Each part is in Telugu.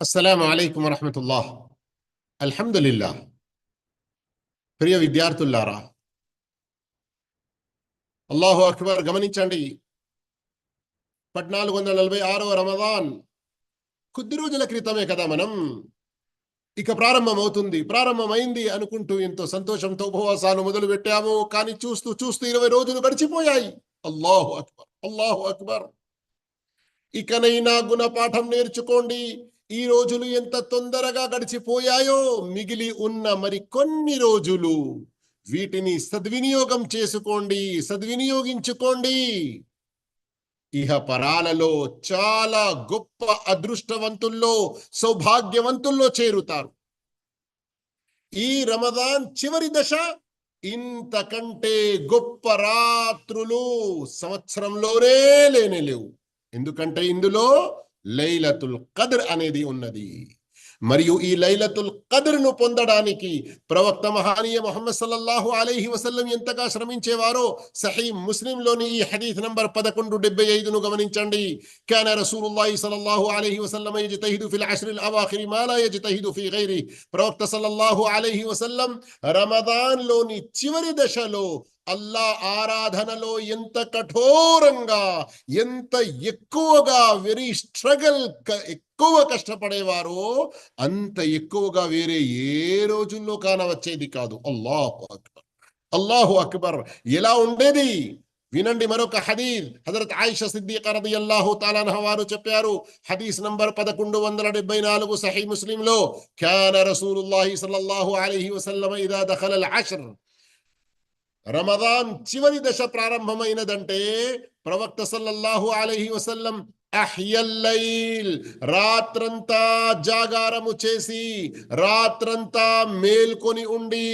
అస్సలం అయికం వరహమతుల్లా అల్హమ్దుల్లా ప్రియ విద్యార్థులారా అల్లాహు అక్బర్ గమనించండి పద్నాలుగు వందల నలభై ఆరో రమదాన్ కొద్ది రోజుల క్రితమే కదా మనం. ఇక ప్రారంభమవుతుంది. ప్రారంభమైంది అనుకుంటూ ఎంతో సంతోషంతో ఉపవాసాలు మొదలు పెట్టాము. కానీ చూస్తూ చూస్తూ ఇరవై రోజులు గడిచిపోయాయి. అల్లాహు అక్బర్ అల్లాహు అక్బర్ ఇకనైనా గుణపాఠం నేర్చుకోండి. ఈ రోజులు ఎంత తొందరగా గడిచిపోయాయో మిగిలి ఉన్న మరి కొన్ని రోజులు వీటిని సద్వినియోగం చేసుకోండి సద్వినియోగించుకోండి. ఇహ పరాలలో చాలా గొప్ప అదృష్టవంతుల్లో సౌభాగ్యవంతుల్లో చేరుతారు. ఈ రమదాన్ చివరి దశ ఇంతకంటే గొప్ప రాత్రులు సంవత్సరంలోనే లేనే లేవు. ఎందుకంటే ఇందులో లైలతుల్ కదర్ అనేది ఉన్నది. మరియు ఈ లైలతుల్ కదర్ను పొందడానికి ప్రవక్త మహానీయ మొహమ్మద్ సల్లల్లాహు అలైహి వసల్లం ఎంతగా శ్రమించేవారో సహీ ముస్లింలోని ఈ హదీత్ నంబర్ పదకొండు డెబ్బై ఐదును గమనించండి. కాన రసూలుల్లాహి సల్లల్లాహు అలైహి వసల్లం యజ్తహిదు ఫిల్ అష్రిల్ అవాఖిరి మా లా యజ్తహిదు ఫీ గైరి ప్రవక్త సల్లల్లాహు అలైహి వసల్లం రమదాన్లోని చివరి దశలో అల్లా ఆరాధనలో ఎంత కఠోరంగా ఎంత ఎక్కువగా వెరీ స్ట్రగల్ ఎక్కువ కష్టపడేవారో అంత ఎక్కువగా వేరే ఏ రోజుల్లో కానవచ్చేది కాదు. అల్లాహు అక్బర్. అల్లాహు అక్బర్. ఎలా ఉండేది? వినండి మరొక హదీద్ హజరత్ ఆయిష సిద్దిక రదియల్లాహు తాలాన్హ వారు చెప్పారు. హదీస్ నంబర్ పదకొండు వందల డెబ్బై నాలుగు సహీ ముస్లింలో క్యాన రసూలుల్లాహి సల్లల్లాహు అలైహి వసల్లమ ఇదా దఖల అల్ రమదాన్ చివరి దశ ప్రారంభమైనదంటే ప్రవక్త సల్లల్లాహు అలహి వసల్లం అహ్యల్లైల్ రాత్రంతా జాగారము చేసి రాత్రంతా మేల్కొని ఉండి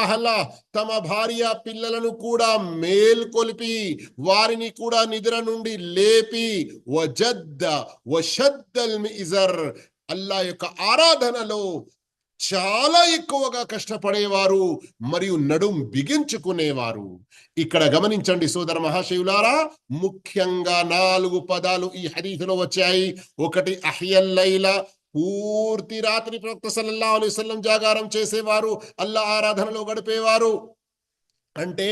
అహ్ల తమ భార్య పిల్లలను కూడా మేల్కొలిపి వారిని కూడా నిద్ర నుండి లేపి వజద్ద వషద్దల్ మిజర్ అల్లా యొక్క ఆరాధనలో చాలా ఎక్కువగా కష్టపడేవారు మరియు నడుం బిగించుకునేవారు. ఇక్కడ గమనించండి సోదర మహాశివులారా ముఖ్యంగా నాలుగు పదాలు ఈ హరీఫ్లో వచ్చాయి. ఒకటి అహ్యల్లైల పూర్తి రాత్రి ప్రవక్త సల్లల్లా అలైవల్లం జాగారం చేసేవారు అల్లా ఆరాధనలో గడిపేవారు. అంటే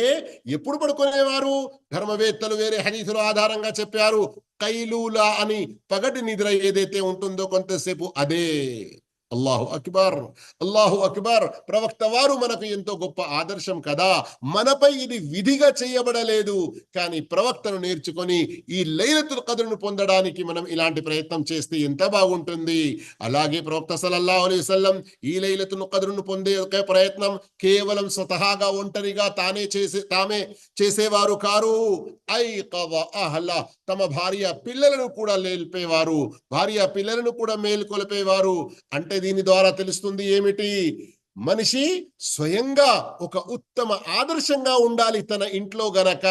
ఎప్పుడు పడుకునేవారు? ధర్మవేత్తలు వేరే హరీఫులు ఆధారంగా చెప్పారు కైలూలా అని పగటి నిద్ర ఏదైతే ఉంటుందో కొంతసేపు అదే. అల్లాహు అక్బర్ అల్లాహు అక్బర్. ప్రవక్త వారు మనకు ఎంతో గొప్ప ఆదర్శం కదా. మనపై ఇది విధిగా చేయబడలేదు. కానీ ప్రవక్తను నేర్చుకొని ఈ లైలతుల్ కదురును పొందడానికి మనం ఇలాంటి ప్రయత్నం చేస్తే ఎంత బాగుంటుంది. అలాగే ప్రవక్త సలల్లాహు అలైహి వసల్లం ఈ లైలతుల్ కదురును పొందే ఒక ప్రయత్నం కేవలం స్వతహాగా ఒంటరిగా తానే చేసే తామే చేసేవారు కారు. ఐ కవ అహ్ల. తమ భార్య పిల్లలను కూడా లేల్పేవారు భార్య పిల్లలను కూడా మేల్కొలిపేవారు. అంటే దీని ద్వారా తెలుస్తుంది ఏమిటి? మనిషి స్వయంగా ఒక ఉత్తమ ఆదర్శంగా ఉండాలి తన ఇంట్లో గనక.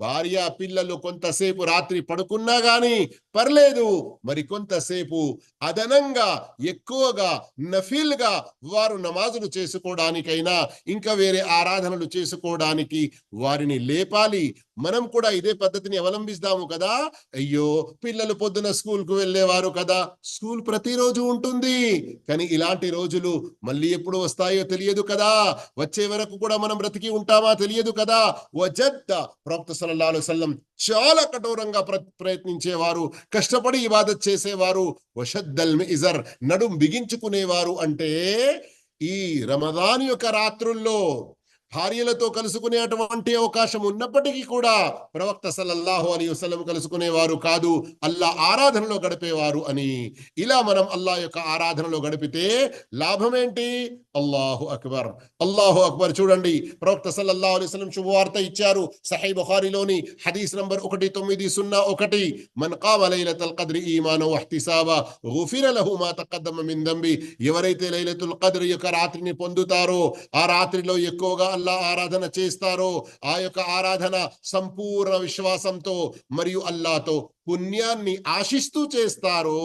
భార్య పిల్లలు కొంతసేపు రాత్రి పడుకున్నా గాని పర్లేదు. మరి కొంతసేపు అదనంగా ఎక్కువగా నఫీల్గా వారు నమాజులు చేసుకోవడానికైనా ఇంకా వేరే ఆరాధనలు చేసుకోవడానికి వారిని లేపాలి. మనం కూడా ఇదే పద్ధతిని అవలంబిస్తాము కదా. అయ్యో పిల్లలు పొద్దున స్కూల్కు వెళ్ళేవారు కదా. స్కూల్ ప్రతిరోజు ఉంటుంది. కానీ ఇలాంటి రోజులు మళ్ళీ ఎప్పుడు వస్తాయో తెలియదు కదా. వచ్చే వరకు కూడా మనం బ్రతికి ఉంటామా తెలియదు కదా. వజద్ద ప్రొఫెసర్ సల్లల్లాహు సల్లం చాలా కఠోరంగా ప్రయత్నించేవారు కష్టపడి ఇబాదత్ చేసేవారు. వషద్దల్ ఇజర్ నడుం బిగించుకునేవారు అంటే ఈ రమదాన్ యొక్క రాత్రుల్లో భార్యలతో కలుసుకునే అటువంటి అవకాశం ఉన్నప్పటికీ కూడా ప్రవక్త సల్లల్లాహు అలీ వసలం కలుసుకునేవారు కాదు. అల్లా ఆరాధనలో గడిపేవారు అని. ఇలా మనం అల్లా యొక్క ఆరాధనలో గడిపితే లాభం ఏంటి అల్లాహు అక్బర్ అల్లాహు అక్బర్ చూడండి ప్రవక్త సల్లల్లాహు అలీ శుభవార్త ఇచ్చారు. సహీ బుఖారిలోని హదీస్ నంబర్ ఒకటి తొమ్మిది సున్నా ఒకటి. మన్ కామ లైలతుల్ ఖద్రి ఈమాను వహ్తిసాబా గుఫిర లహు మా తక్కద్దమ మిన్ దంబి. ఎవరైతే లైలతుల్ ఖద్ర్ యొక్క రాత్రిని పొందుతారో ఆ రాత్రిలో ఎక్కువగా అల్లా ఆరాధన చేస్తారో ఆ యొక్క ఆరాధన సంపూర్ణ విశ్వాసంతో మరియు అల్లాతో పుణ్యాన్ని ఆశిస్తూ చేస్తారో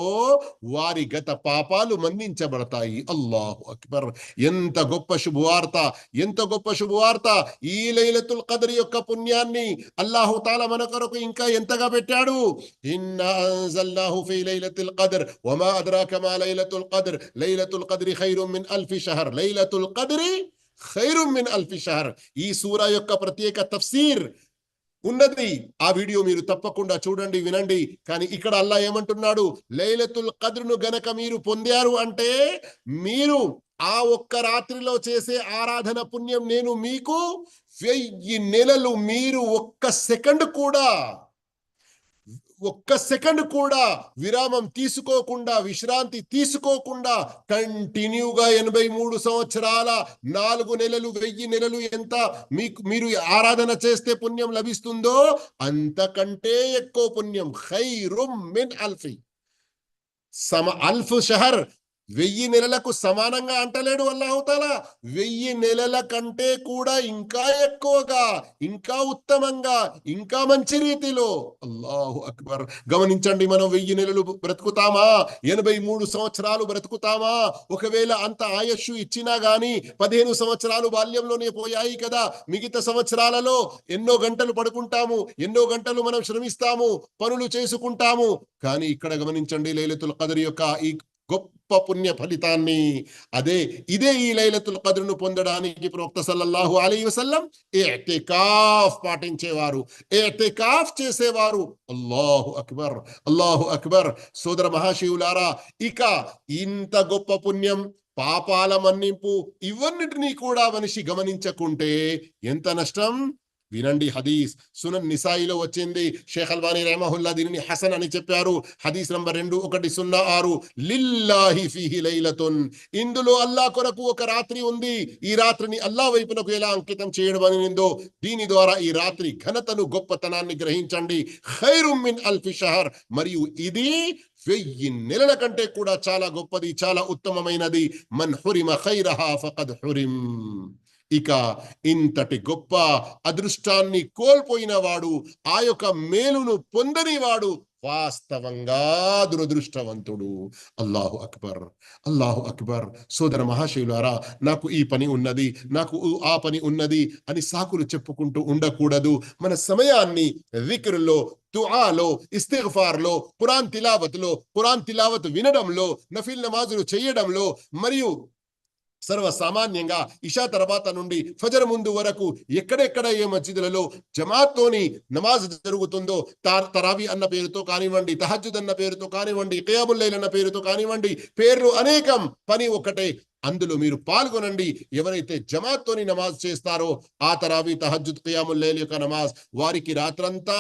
వారి గత పాపాలు మన్నించబడతాయి. అల్లాహు అక్బర్. ఎంత గొప్ప శుభవార్త ఎంత గొప్ప శుభవార్త. ఈ లైలతుల్ కదర్ యొక్క పుణ్యాన్ని అల్లాహు తాలా మన కొరకు ఇంకా ఎంతగా పెట్టాడు? ఇన్నా అన్జల్నాహు ఫీ లైలతుల్ కదర్ వమా అద్రాక మా లైలతుల్ కదర్ లైలతుల్ కద్రి ఖైరుం మిన్ అల్ఫి షహర్. లైలతుల్ కద్రి ఖైరుం మిన్ అల్ఫి షహర్. ఈ సూరా యొక్క ప్రత్యేక తఫ్సీర్ ఉన్నది. ఆ వీడియో మీరు తప్పకుండా చూడండి వినండి. కానీ ఇక్కడ అల్లా ఏమంటున్నాడు? లైలతుల్ కద్రును గనక మీరు పొందారు అంటే మీరు ఆ ఒక్క రాత్రిలో చేసే ఆరాధన పుణ్యం నేను మీకు వెయ్యి నెలలు మీరు ఒక్క సెకండ్ కూడా ఒక్క సెకండ్ కూడా విరామం తీసుకోకుండా విశ్రాంతి తీసుకోకుండా కంటిన్యూగా ఎనభై మూడు సంవత్సరాల నాలుగు నెలలు వెయ్యి నెలలు ఎంత మీకు మీరు ఆరాధన చేస్తే పుణ్యం లభిస్తుందో అంతకంటే ఎక్కువ పుణ్యం. హై మిన్ అల్ఫీ. సమ అల్ఫ్ షహర్ వెయ్యి నెలలకు సమానంగా అంటలేడు అల్లాహుతాలా వెయ్యి నెలల కంటే కూడా ఇంకా ఎక్కువగా ఇంకా ఉత్తమంగా ఇంకా మంచి రీతిలో. అల్లాహు అక్బర్. గమనించండి మనం వెయ్యి నెలలు బ్రతుకుతామా? ఎనభై మూడు సంవత్సరాలు బ్రతుకుతామా? ఒకవేళ అంత ఆయస్సు ఇచ్చినా గాని పదిహేను సంవత్సరాలు బాల్యంలోనే పోయాయి కదా. మిగతా సంవత్సరాలలో ఎన్నో గంటలు పడుకుంటాము ఎన్నో గంటలు మనం శ్రమిస్తాము పనులు చేసుకుంటాము. కానీ ఇక్కడ గమనించండి లైలతుల్ కదర్ యొక్క ఈ గొప్ప పుణ్య ఫలితాన్ని అదే ఇదే ఈ లైలతుల్ కదురును పొందడానికి ప్రవక్త సల్లల్లాహు అలీ వసల్లం ఏటికాఫ్ పాటించేవారు. ఏటికాఫ్ చేసేవారు. అల్లాహు అక్బర్ అల్లాహు అక్బర్. సోదర మహాశివులారా ఇక ఇంత గొప్ప పుణ్యం పాపాల మన్నింపు ఇవన్నిటినీ కూడా మనిషి గమనించకుంటే ఎంత నష్టం? వినండి హదీస్. సునన్ నిసాయిలో వచ్చింది. షేఖ్ అల్వానీ రెహమహుల్లా దీనిని హసన్ అని చెప్పారు. హదీస్ నంబర్ రెండు ఒకటి సున్నా ఆరు. లిల్లాహి ఫీహి లైలతున్. ఇందులో అల్లా కొరకు ఒక రాత్రి ఉంది. ఈ రాత్రిని అల్లా వైపునకు ఎలా అంకితం చేయడం అనిందో దీని ద్వారా ఈ రాత్రి ఘనతను గొప్పతనాన్ని గ్రహించండి. ఖైరుమ్ మిన్ అల్ఫి షహర్. మరియు ఇది వెయ్యి నెలల కంటే కూడా చాలా గొప్పది చాలా ఉత్తమమైనది. మన్ హురిమ ఖైరహా ఫకద్ హురిం ఇక ఇంతటి గొప్ప అదృష్టాన్ని కోల్పోయిన వాడు ఆ యొక్క మేలును పొందని వాడు వాస్తవంగా దురదృష్టవంతుడు. అల్లాహు అక్బర్ అల్లాహు అక్బర్. సోదర మహాశివులారా నాకు ఈ పని ఉన్నది నాకు ఆ పని ఉన్నది అని సాకులు చెప్పుకుంటూ ఉండకూడదు. మన సమయాన్ని విక్రుల్లో తుఆలో ఇస్తిగ్ఫార్లో ఖురాన్ తిలావత్లో ఖురాన్ తిలావత్ వినడంలో నఫిల్ నమాజులు చేయడంలో మరియు సర్వసామాన్యంగా ఇషా తర్వాత నుండి ఫజర్ ముందు వరకు ఎక్కడెక్కడ ఏ మస్జిదులలో జమాత్తోని నమాజ్ జరుగుతుందో తార్ తరావి అన్న పేరుతో కానివ్వండి తహజుద్ అన్న పేరుతో కానివ్వండి కయాబుల్లైల్ అన్న పేరుతో కానివ్వండి పేర్లు అనేకం పని ఒకటే అందులో మీరు పాల్గొనండి. ఎవరైతే జమాత్తోని నమాజ్ చేస్తారో ఆ తరావి తహజుద్ ఖియాముల్లేల్ యొక్క నమాజ్ వారికి రాత్రంతా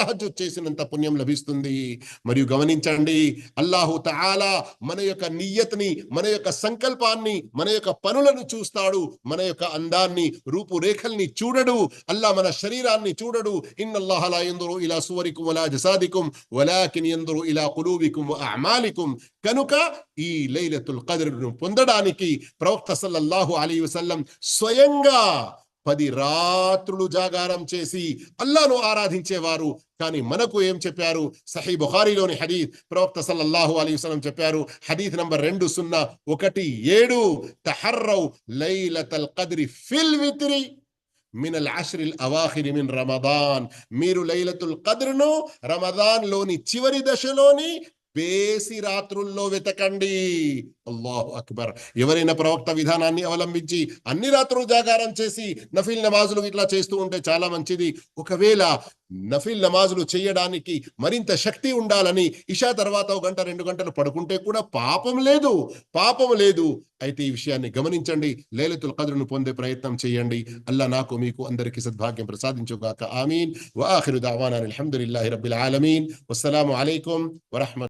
తహజుద్ చేసినంత పుణ్యం లభిస్తుంది. మరియు గమనించండి అల్లాహు తఆలా మన యొక్క నియత్ని మన యొక్క సంకల్పాన్ని మన యొక్క పనులను చూస్తాడు. మన యొక్క అందాన్ని రూపురేఖల్ని చూడడు. అల్లా మన శరీరాన్ని చూడడు. ఇన్నల్లాహ లా యందురు ఇలా సువరికుం వలా జసాదికుం వలాకిన్ యందురు ఇలా కులూబికుం అమాలికుం. కనుక ఈ లైలతుల్ కదరును పొందడానికి ప్రవక్త సల్లల్లాహు అలీ వసల్లం స్వయంగా పది రాత్రులు జాగారం చేసి అల్లాను ఆరాధించేవారు. కానీ మనకు ఏం చెప్పారు? సహీ బుహారీలోని హదీత్ ప్రవక్త సల్లల్లాహు అలీ వసలం చెప్పారు. హదీత్ నంబర్ రెండు సున్నా ఒకటి ఏడు. తహర్రౌ లైలతల్ కద్రి ఫిల్ విత్రి మినల్ అష్రిల్ అవాఖిరి మిన్ రమదాన్. మీరు లైలతుల్ కద్రును రమదాన్లోని చివరి దశలోని వేసి రాత్రుల్లో వెతకండి. అల్లాహు అక్బర్. ఎవరైనా ప్రవక్త విధానాన్ని అవలంబించి అన్ని రాత్రులు జాగారం చేసి నఫిల్ నమాజులు ఇట్లా చేస్తూ ఉంటే చాలా మంచిది. ఒకవేళ నఫిల్ నమాజులు చేయడానికి మరింత శక్తి ఉండాలని ఇషా తర్వాత ఒక గంట రెండు గంటలు పడుకుంటే కూడా పాపం లేదు. పాపం లేదు. అయితే ఈ విషయాన్ని గమనించండి. లేలతుల్ కదురును పొందే ప్రయత్నం చేయండి. అల్లా నాకు మీకు అందరికీ సద్భాగ్యం ప్రసాదించుగాక. ఆమీన్. వాఖిరు దావానా అల్హమ్దుల్లాహి రబ్బిల్ ఆలమీన్. వస్సలాము అలైకుం వరహ్మతు